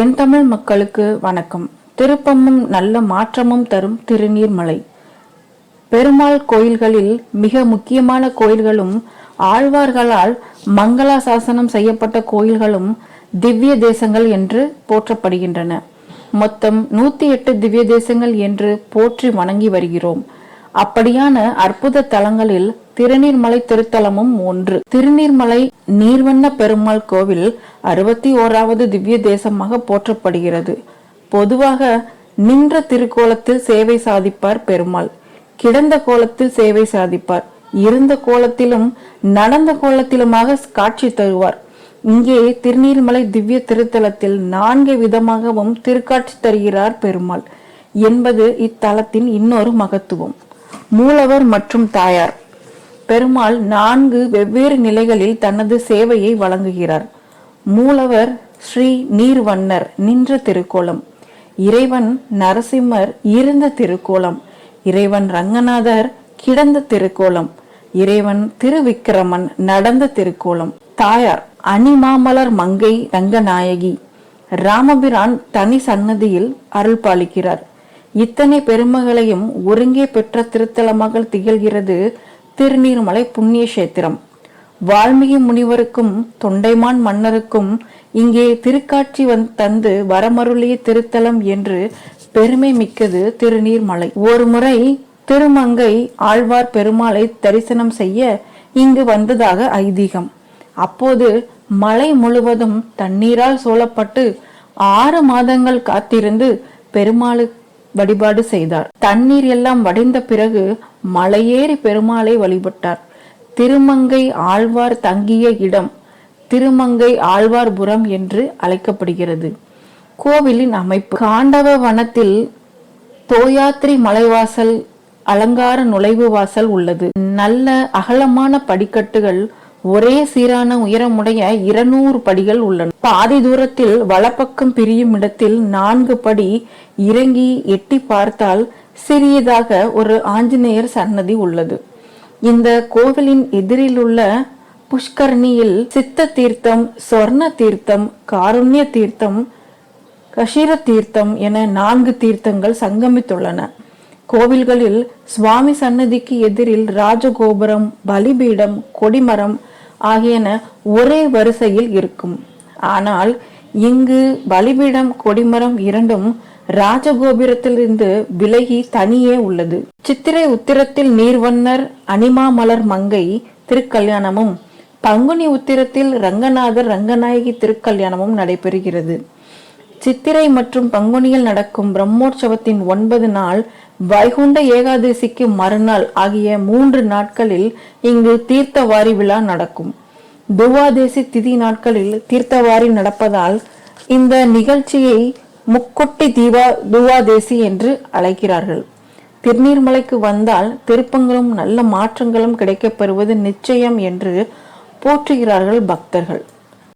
என் தமிழ் மக்களுக்கு வணக்கம். திருப்பமும் நல்ல மாற்றமும் தரும் திருநீர்மலை. பெருமாள் கோயில்களில் மிக முக்கியமான கோயில்களும் ஆழ்வார்களால் மங்களாசாசனம் செய்யப்பட்ட கோயில்களும் திவ்ய தேசங்கள் என்று போற்றப்படுகின்றன. மொத்தம் நூத்தி எட்டு திவ்ய தேசங்கள் என்று போற்றி வணங்கி வருகிறோம். அப்படியான அற்புத தலங்களில் திருநீர்மலை திருத்தலமும் ஒன்று. திருநீர்மலை நீர்வண்ண பெருமாள் கோவில் அறுபத்தி ஓராவது திவ்ய தேசமாக போற்றப்படுகிறது. பொதுவாக நின்ற திருக்கோலத்தில் சேவை சாதிப்பார் பெருமாள். கிடந்த கோலத்தில் சேவை சாதிப்பார். இருந்த கோலத்திலும் நடந்த கோலத்திலுமாக காட்சி தருவார். இங்கே திருநீர்மலை திவ்ய திருத்தலத்தில் நான்கு விதமாகவும் திருக்காட்சி தருகிறார் பெருமாள் என்பது இத்தலத்தின் இன்னொரு மகத்துவம். மூலவர் மற்றும் தாயார். பெருமாள் நான்கு வெவ்வேறு நிலைகளில் தனது சேவையை வழங்குகிறார். மூலவர் ஸ்ரீ நீர்வண்ணர் நின்ற திருக்கோலம். இறைவன் நரசிம்மர் இருந்த திருக்கோலம். இறைவன் ரங்கநாதர் கிடந்த திருக்கோலம். இறைவன் திருவிக்கிரமன் நடந்த திருக்கோலம். தாயார் அணிமாமலர் மங்கை ரங்கநாயகி. ராமபிரான் தனி சன்னதியில் அருள் பாலிக்கிறார் இத்தனை பெருமைகளையும் ஒருங்கே பெற்ற திருத்தலமாக திகழ்கிறது திருநீர்மலை புண்ணிய கஷேத்திரம் வால்மீகி முனிவருக்கும் தொண்டைமான் மன்னருக்கும் இங்கே திருக்காட்சி வந் தந்து வரமருளிய திருத்தலம் என்று பெருமை மிக்கது திருநீர்மலை. ஒரு முறை திருமங்கை ஆழ்வார் பெருமாளை தரிசனம் செய்ய இங்கு வந்ததாக ஐதீகம். அப்போது மலை முழுவதும் தண்ணீரால் சூழப்பட்டு ஆறு மாதங்கள் காத்திருந்து பெருமாளுக்கு வழிபாடு செய்தார். தண்ணீர் எல்லாம் வடிந்த பிறகு மலையேறி பெருமாளை வழிபட்டார். திருமங்கை ஆழ்வார் தங்கிய இடம் திருமங்கை ஆழ்வார்புரம் என்று அழைக்கப்படுகிறது. கோவிலின் அமைப்பு காண்டவ வனத்தில் தோயாத்திரி மலைவாசல் அலங்கார நுழைவு வாசல் உள்ளது. நல்ல அகலமான படிக்கட்டுகள் ஒரே சீரான உயரமுடைய இருநூறு படிகள் உள்ளன. பாதி தூரத்தில் வலப்பக்கம் பிரியும் இடத்தில் நான்கு படி இறங்கி எட்டி பார்த்தால் சிறியதாக ஒரு ஆஞ்சநேயர் சன்னதி உள்ளது. இந்த கோவிலின் எதிரில் உள்ள புஷ்கரணியில் சித்த தீர்த்தம் சொர்ண தீர்த்தம் காருண்ய தீர்த்தம் கஷீர தீர்த்தம் என நான்கு தீர்த்தங்கள் சங்கமித்துள்ளன. கோவில்களில் சுவாமி சன்னதிக்கு எதிரில் ராஜகோபுரம் பலிபீடம் கொடிமரம் ஆகியன ஒரே வரிசையில் இருக்கும். ஆனால் இங்கு பலிபீடம் கொடிமரம் இரண்டும் ராஜகோபுரத்திலிருந்து விலகி தனியே உள்ளது. சித்திரை உத்திரத்தில் நீர்வண்ணர் அனிமாமலர் மங்கை திருக்கல்யாணமும் பங்குனி உத்திரத்தில் ரங்கநாதர் ரங்கநாயகி திருக்கல்யாணமும் நடைபெறுகிறது. சித்திரை மற்றும் பங்குனியில் நடக்கும் பிரம்மோற்சவத்தின் ஒன்பது நாள் வைகுண்ட ஏகாதசிக்கு மறுநாள் ஆகிய மூன்று நாட்களில் இங்கு தீர்த்தவாரி விழா நடக்கும். துவாதேசி திதி நாட்களில் தீர்த்தவாரி நடப்பதால் இந்த நிகழ்ச்சியை முக்கொட்டி தீவா துவாதேசி என்று அழைக்கிறார்கள். திருநீர்மலைக்கு வந்தால் திருப்பங்களும் நல்ல மாற்றங்களும் கிடைக்கப்பெறுவது நிச்சயம் என்று போற்றுகிறார்கள் பக்தர்கள்.